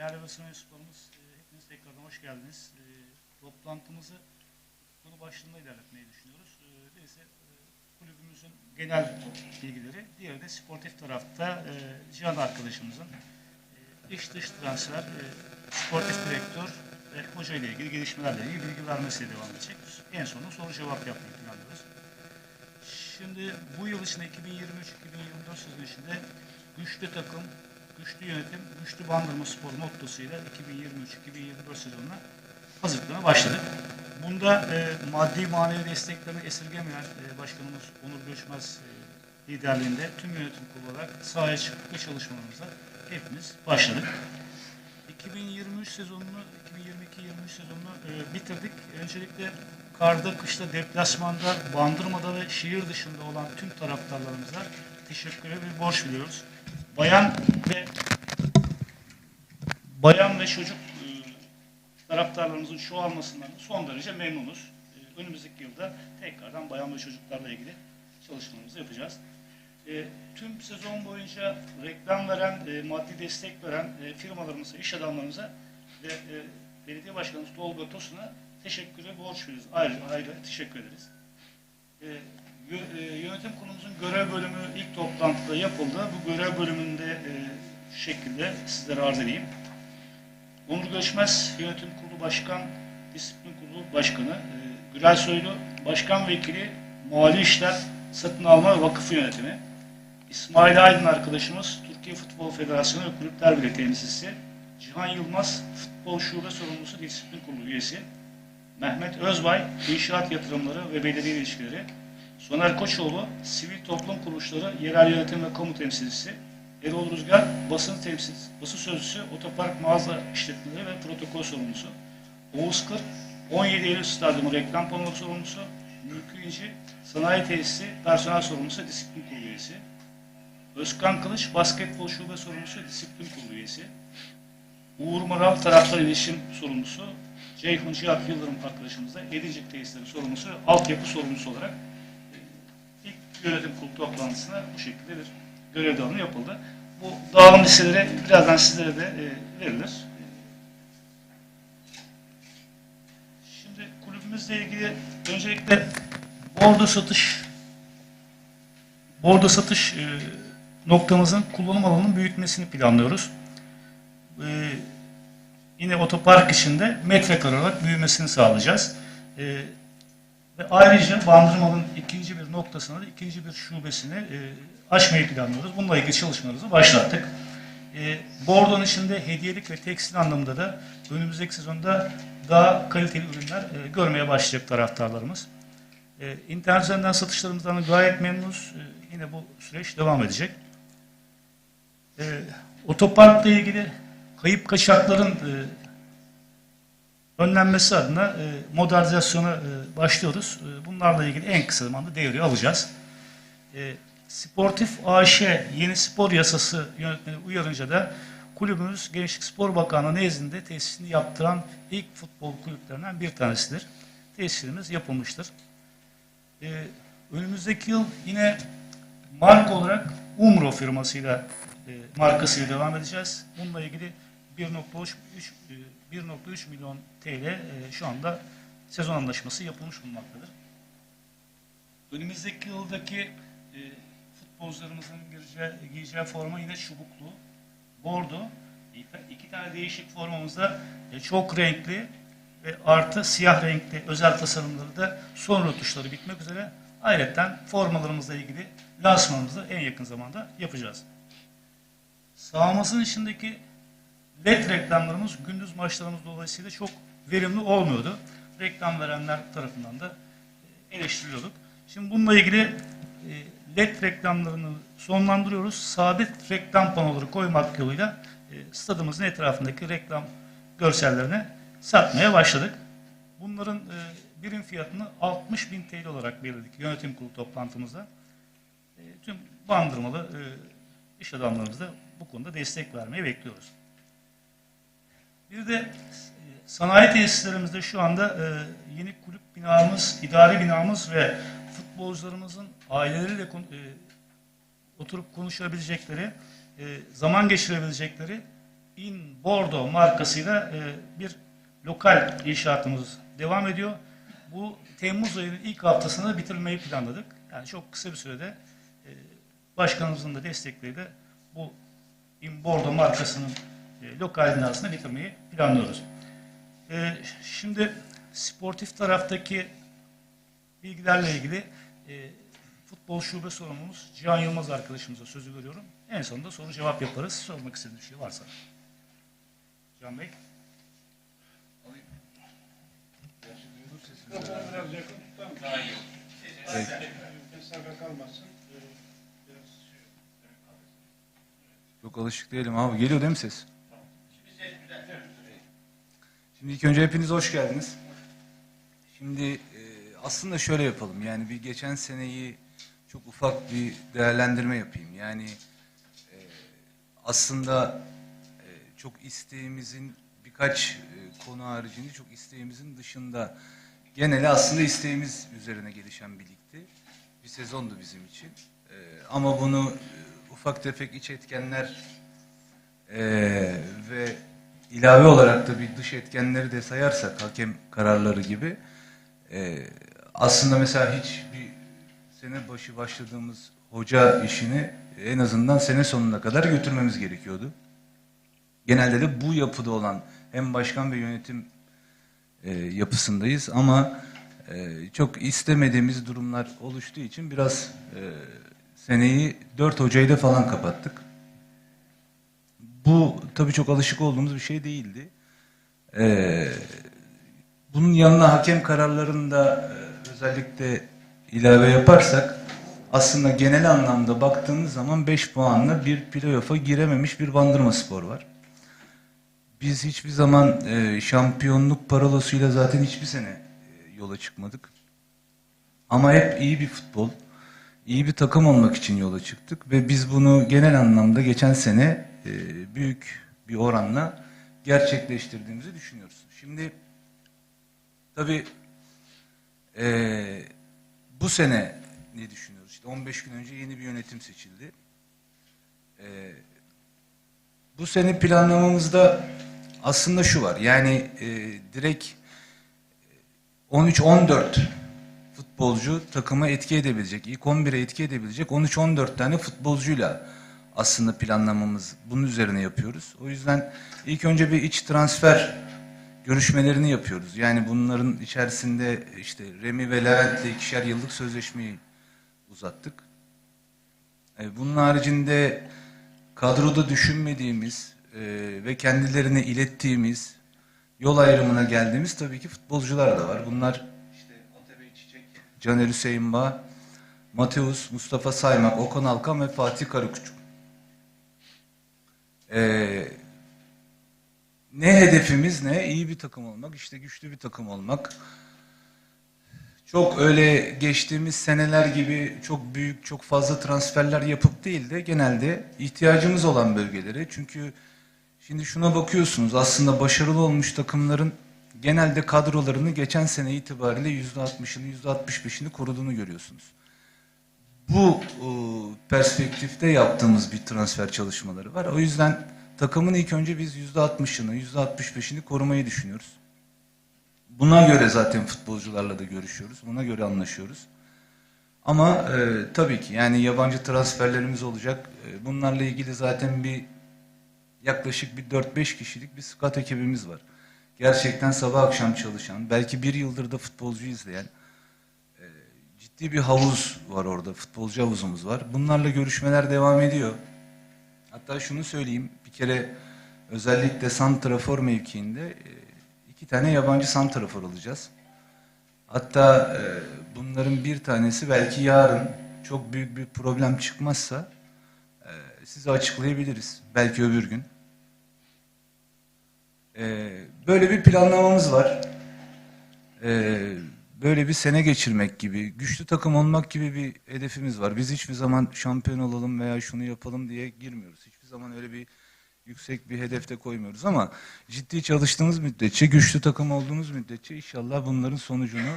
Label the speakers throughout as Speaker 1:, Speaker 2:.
Speaker 1: Değerli basın mensuplarımız, e, hepiniz tekrardan hoş geldiniz. E, Toplantımızı konu başlığında ilerletmeyi düşünüyoruz. Birisi e, kulübümüzün genel bilgileri, diğeri de sportif tarafta Cihan arkadaşımızın iç dış transfer, sportif direktör ve hoca ile ilgili gelişmelerle ilgili bilgi vermesiyle devam edecek. En sonunda soru cevap yapmayı planlıyoruz. Şimdi bu yıl içinde 2023-2024 sezonu içinde güçlü takım, güçlü yönetim, güçlü bandırma spor mottosuyla 2023-2024 sezonuna hazırlıklarına başladık. Bunda e, maddi manevi desteklerini esirgemeyen e, başkanımız Onur Göçmez e, liderliğinde tüm yönetim kurulu olarak sahaya çıktık çalışmalarımıza hepimiz başladık. 2023 sezonunu, 2022-23 sezonunu e, bitirdik. Öncelikle karda, kışta, deplasmanda, bandırmada ve şehir dışında olan tüm taraftarlarımıza teşekkür ve borç biliyoruz. Bayan ve bayan ve çocuk e, taraftarlarımızın çoğalmasından son derece memnunuz. E, önümüzdeki yılda tekrardan bayan ve çocuklarla ilgili çalışmalarımızı yapacağız. E, tüm sezon boyunca reklam veren, e, maddi destek veren e, firmalarımıza, iş adamlarımıza ve e, belediye başkanımız Tolga Tosun'a teşekkür ve borç veriyoruz. Ayrıca ayrı teşekkür ederiz. E, yönetim kurulumuzun görev bölümü ilk toplantıda yapıldı. Bu görev bölümünde e, şu şekilde sizlere arz edeyim. Onur Göçmez, Yönetim Kurulu Başkan, Disiplin Kurulu Başkanı, e, Gürel Soylu, Başkan Vekili, Mali İşler, Satın Alma ve Vakıf Yönetimi, İsmail Aydın arkadaşımız, Türkiye Futbol Federasyonu ve Kulüpler Birliği temsilcisi, Cihan Yılmaz, Futbol Şube Sorumlusu Disiplin Kurulu üyesi, Mehmet Özbay, İnşaat Yatırımları ve Belediye İlişkileri, Soner Koçoğlu, Sivil Toplum Kuruluşları Yerel Yönetim ve Kamu Temsilcisi, Erol Rüzgar, basın temsilcisi, basın sözcüsü, otopark mağaza işletmeleri ve protokol sorumlusu. Oğuz Kır, 17 Eylül Stadyumu reklam panosu sorumlusu. Mülkü İnci, sanayi tesisi, personel sorumlusu, disiplin kurulu üyesi. Özkan Kılıç, basketbol şube sorumlusu, disiplin kurulu üyesi. Uğur Maral, taraftar iletişim sorumlusu. Ceyhun Cihat Yıldırım arkadaşımız da Edincik tesisleri sorumlusu, altyapı sorumlusu olarak yönetim kurulu toplantısına bu şekilde bir görev dağılımı yapıldı. Bu dağılım listeleri birazdan sizlere de e, verilir. Şimdi kulübümüzle ilgili öncelikle bordo satış bordo satış e, noktamızın kullanım alanının büyütmesini planlıyoruz. E, yine otopark içinde metrekare olarak büyümesini sağlayacağız. E, ve ayrıca Bandırma'nın ikinci bir noktasına da ikinci bir şubesini e, açmayı planlıyoruz. Bununla ilgili çalışmalarımızı başlattık. E, Bordon içinde hediyelik ve tekstil anlamında da önümüzdeki sezonda daha kaliteli ürünler e, görmeye başlayacak taraftarlarımız. E, internet üzerinden satışlarımızdan gayet memnunuz. E, yine bu süreç devam edecek. E, otoparkla ilgili kayıp kaçakların e, önlenmesi adına e, modernizasyona e, başlıyoruz. E, bunlarla ilgili en kısa zamanda devreye alacağız. E, Sportif AŞ yeni spor yasası yönetmeni uyarınca da kulübümüz Gençlik Spor Bakanlığı nezdinde tesisini yaptıran ilk futbol kulüplerinden bir tanesidir. Tesisimiz yapılmıştır. E, önümüzdeki yıl yine marka olarak Umro firmasıyla e, markasıyla devam edeceğiz. Bununla ilgili 1.3 e, 1.3 milyon TL e, şu anda sezon anlaşması yapılmış bulunmaktadır. Önümüzdeki yıldaki e, futbolcularımızın gireceği, giyeceği forma yine çubuklu, bordo. İki, tane değişik formamızda e, çok renkli ve artı siyah renkli özel tasarımları da son rötuşları bitmek üzere. Ayrıca formalarımızla ilgili lansmanımızı en yakın zamanda yapacağız. Sahamızın içindeki LED reklamlarımız gündüz maçlarımız dolayısıyla çok verimli olmuyordu. Reklam verenler tarafından da e, eleştiriliyorduk. Şimdi bununla ilgili LED reklamlarını sonlandırıyoruz. Sabit reklam panoları koymak yoluyla e, stadımızın etrafındaki reklam görsellerini satmaya başladık. Bunların e, birim fiyatını 60 bin TL olarak belirledik yönetim kurulu toplantımızda. Tüm bandırmalı iş adamlarımız da bu konuda destek vermeyi bekliyoruz. Bir de e, sanayi tesislerimizde şu anda e, yeni kulüp binamız, idari binamız ve futbolcularımızın aileleriyle e, oturup konuşabilecekleri, zaman geçirebilecekleri In Bordo markasıyla bir lokal inşaatımız devam ediyor. Bu Temmuz ayının ilk haftasında bitirmeyi planladık. Yani çok kısa bir sürede başkanımızın da destekleriyle bu In Bordo markasının e, lokal binasını bitirmeyi planlıyoruz. E, şimdi sportif taraftaki bilgilerle ilgili e, futbol şube sorumlumuz Cihan Yılmaz arkadaşımıza sözü veriyorum. En sonunda soru cevap yaparız. Sormak istediğiniz şey varsa. Cihan Bey.
Speaker 2: Çok alışık değilim abi. Geliyor değil mi ses? Şimdi ilk önce hepiniz hoş geldiniz. Şimdi e, aslında şöyle yapalım. Yani bir geçen seneyi çok ufak bir değerlendirme yapayım. Yani e, aslında e, çok isteğimizin birkaç e, konu haricinde çok isteğimizin dışında geneli aslında isteğimiz üzerine gelişen bir ligdi. Bir sezondu bizim için. E, ama bunu e, ufak tefek iç etkenler e, ve ilave olarak da bir dış etkenleri de sayarsak hakem kararları gibi e, aslında mesela hiç bir sene başı başladığımız hoca işini en azından sene sonuna kadar götürmemiz gerekiyordu. Genelde de bu yapıda olan hem başkan ve yönetim e, yapısındayız ama e, çok istemediğimiz durumlar oluştuğu için biraz e, seneyi dört hocayla falan kapattık. Bu tabii çok alışık olduğumuz bir şey değildi. E, bunun yanına hakem kararlarında e, özellikle ilave yaparsak aslında genel anlamda baktığımız zaman 5 puanla bir playoff'a girememiş bir Bandırma Spor var. Biz hiçbir zaman e, şampiyonluk parolasıyla zaten hiçbir sene e, yola çıkmadık. Ama hep iyi bir futbol, iyi bir takım olmak için yola çıktık ve biz bunu genel anlamda geçen sene e, büyük bir oranla gerçekleştirdiğimizi düşünüyoruz. Şimdi tabii e, bu sene ne düşünüyoruz? İşte 15 gün önce yeni bir yönetim seçildi. E, bu sene planlamamızda aslında şu var. Yani e, direkt 13-14 futbolcu takıma etki edebilecek, ilk 11'e etki edebilecek 13-14 tane futbolcuyla aslında planlamamız bunun üzerine yapıyoruz. O yüzden ilk önce bir iç transfer görüşmelerini yapıyoruz. Yani bunların içerisinde işte Remi ve Levent'le ikişer yıllık sözleşmeyi uzattık. E, Bunun haricinde kadroda düşünmediğimiz e, ve kendilerine ilettiğimiz yol ayrımına geldiğimiz tabii ki futbolcular da var. Bunlar işte Atabey Çiçek, Caner Hüseyin Bağ, Mateus, Mustafa Saymak, Okan Alkan ve Fatih Karaküçük. E, ne hedefimiz ne? İyi bir takım olmak, işte güçlü bir takım olmak. Çok öyle geçtiğimiz seneler gibi çok büyük, çok fazla transferler yapıp değil de genelde ihtiyacımız olan bölgelere. Çünkü şimdi şuna bakıyorsunuz aslında başarılı olmuş takımların genelde kadrolarını geçen sene itibariyle %60'ını, %65'ini koruduğunu görüyorsunuz. Bu e, perspektifte yaptığımız bir transfer çalışmaları var. O yüzden takımın ilk önce biz %60'ını, %65'ini korumayı düşünüyoruz. Buna göre zaten futbolcularla da görüşüyoruz. Buna göre anlaşıyoruz. Ama e, tabii ki yani yabancı transferlerimiz olacak. E, bunlarla ilgili zaten bir yaklaşık bir 4-5 kişilik bir scout ekibimiz var. Gerçekten sabah akşam çalışan, belki bir yıldır da futbolcu izleyen ciddi bir havuz var orada. Futbolcu havuzumuz var. Bunlarla görüşmeler devam ediyor. Hatta şunu söyleyeyim. Bir kere özellikle santrafor mevkiinde e, iki tane yabancı santrafor alacağız. Hatta e, bunların bir tanesi belki yarın çok büyük bir problem çıkmazsa e, size açıklayabiliriz. Belki öbür gün. Böyle bir planlamamız var. E, böyle bir sene geçirmek gibi, güçlü takım olmak gibi bir hedefimiz var. Biz hiçbir zaman şampiyon olalım veya şunu yapalım diye girmiyoruz. Hiçbir zaman öyle bir yüksek bir hedefte koymuyoruz ama ciddi çalıştığımız müddetçe, güçlü takım olduğumuz müddetçe inşallah bunların sonucunu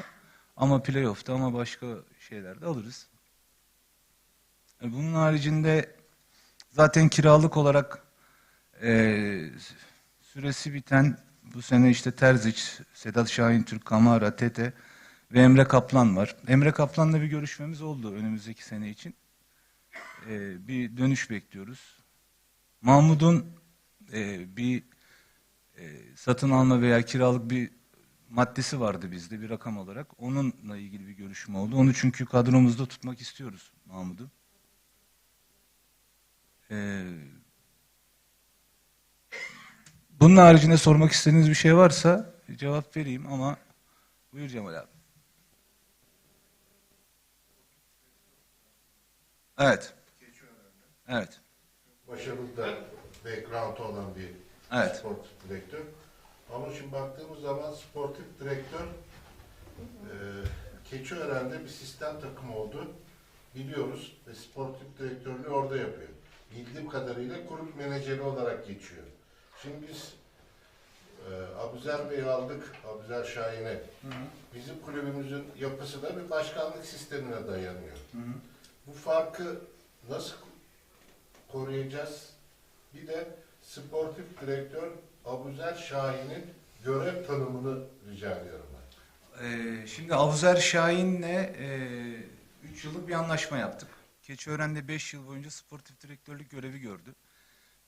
Speaker 2: ama playoff'ta ama başka şeylerde alırız. E, Bunun haricinde zaten kiralık olarak Ee, süresi biten bu sene işte Terziç, Sedat Şahin Türk, Kamara, Tete ve Emre Kaplan var. Emre Kaplan'la bir görüşmemiz oldu önümüzdeki sene için. Ee, bir dönüş bekliyoruz. Mahmud'un e, bir e, satın alma veya kiralık bir maddesi vardı bizde bir rakam olarak. Onunla ilgili bir görüşme oldu. Onu çünkü kadromuzda tutmak istiyoruz Mahmud'u. Ee, bunun haricinde sormak istediğiniz bir şey varsa cevap vereyim ama buyur Cemal abi. Evet. Evet.
Speaker 3: başarılı da background olan bir
Speaker 2: Evet.
Speaker 3: sportif direktör. Ama şimdi baktığımız zaman sportif direktör e, Keçiören'de bir sistem takımı oldu. Biliyoruz ve sportif direktörlüğü orada yapıyor. Bildiğim kadarıyla kulüp menajeri olarak geçiyor. Şimdi biz e, Abuzer Bey'i aldık, Abuzer Şahin'e. Bizim kulübümüzün yapısı da bir başkanlık sistemine dayanıyor. Bu farkı nasıl koruyacağız? Bir de sportif direktör Abuzer Şahin'in görev tanımını rica ediyorum ben.
Speaker 2: Ee, şimdi Avuzer Şahin'le 3 yıllık bir anlaşma yaptık. Keçiören'de 5 yıl boyunca sportif direktörlük görevi gördü.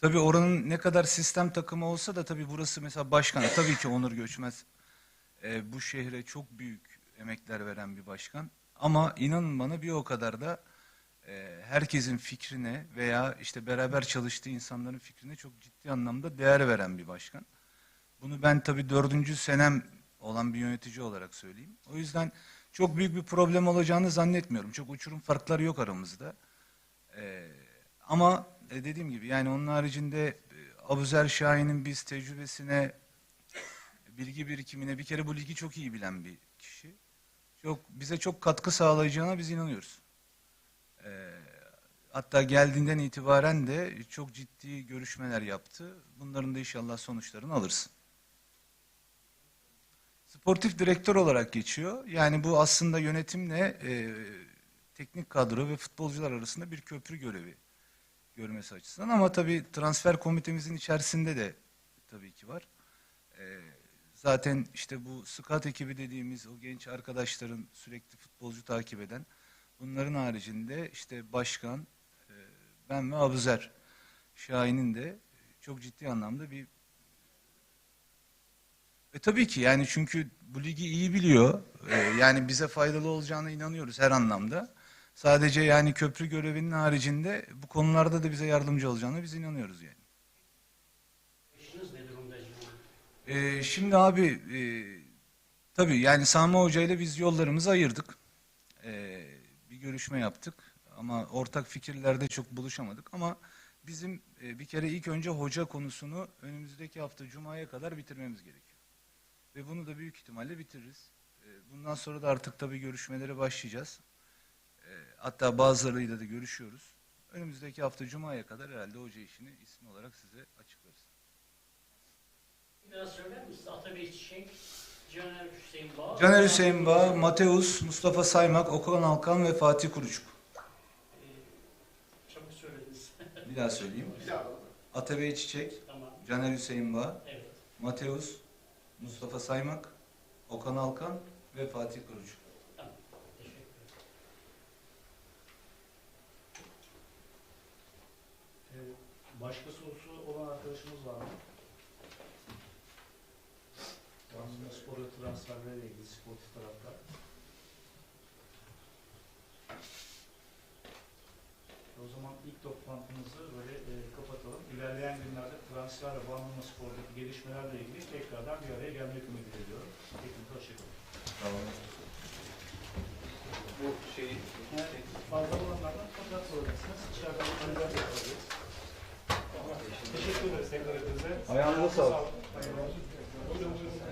Speaker 2: Tabii oranın ne kadar sistem takımı olsa da tabii burası mesela başkan. Tabii ki Onur Göçmez e, bu şehre çok büyük emekler veren bir başkan. Ama inanın bana bir o kadar da e, herkesin fikrine veya işte beraber çalıştığı insanların fikrine çok ciddi anlamda değer veren bir başkan. Bunu ben tabii dördüncü senem olan bir yönetici olarak söyleyeyim. O yüzden çok büyük bir problem olacağını zannetmiyorum. Çok uçurum farklar yok aramızda. Ee, ama e, dediğim gibi yani onun haricinde e, Abuzer Şahin'in biz tecrübesine, bilgi birikimine bir kere bu ligi çok iyi bilen bir kişi. Çok bize çok katkı sağlayacağına biz inanıyoruz. Ee, hatta geldiğinden itibaren de çok ciddi görüşmeler yaptı. Bunların da inşallah sonuçlarını alırız. Sportif direktör olarak geçiyor. Yani bu aslında yönetimle e, teknik kadro ve futbolcular arasında bir köprü görevi görmesi açısından. Ama tabii transfer komitemizin içerisinde de tabii ki var. E, zaten işte bu scout ekibi dediğimiz o genç arkadaşların sürekli futbolcu takip eden bunların haricinde işte başkan, e, ben ve Abuzer Şahin'in de çok ciddi anlamda bir e tabii ki yani çünkü bu ligi iyi biliyor. E, yani bize faydalı olacağına inanıyoruz her anlamda. Sadece yani köprü görevinin haricinde bu konularda da bize yardımcı olacağına biz inanıyoruz yani. E, şimdi abi e, tabii yani Sami Hoca ile biz yollarımızı ayırdık. E, görüşme yaptık ama ortak fikirlerde çok buluşamadık ama bizim e, bir kere ilk önce hoca konusunu önümüzdeki hafta Cuma'ya kadar bitirmemiz gerekiyor. Ve bunu da büyük ihtimalle bitiririz. E, Bundan sonra da artık tabii görüşmelere başlayacağız. E, Hatta bazılarıyla da görüşüyoruz. Önümüzdeki hafta Cuma'ya kadar herhalde hoca işini ismi olarak size açıklarız.
Speaker 4: Biraz söyler misin? Atabey Çiçek, Caner Hüseyin Bağ.
Speaker 2: Caner Hüseyin Bağ, Mateus, Mustafa Saymak, Okan Alkan ve Fatih Kurucuk.
Speaker 4: Ee, Çabuk söylediniz.
Speaker 2: Bir daha söyleyeyim. Atabey Çiçek,
Speaker 4: tamam.
Speaker 2: Caner Hüseyin Bağ,
Speaker 4: Evet.
Speaker 2: Mateus, Mustafa Saymak, Okan Alkan ve Fatih Kurucuk.
Speaker 4: Tamam. Teşekkür ederim.
Speaker 1: Ee, Başka sorusu olan arkadaşımız var mı? Trabzon spor ve transferlerle ilgili sportif tarafta. O zaman ilk toplantımızı böyle e, kapatalım. İlerleyen günlerde transfer ve Bandırma Spor'daki gelişmelerle ilgili tekrardan bir araya gelmek ümit ediyorum. Hepinize hoşçakalın.
Speaker 5: Bu şeyi
Speaker 1: Yani fazla olanlardan fakat sorabilirsiniz. İçeriden kandidat yapabiliriz. Teşekkür ederiz tekrar hepinize.
Speaker 2: Ayağınıza sağlık.
Speaker 1: Buyurun, buyurun.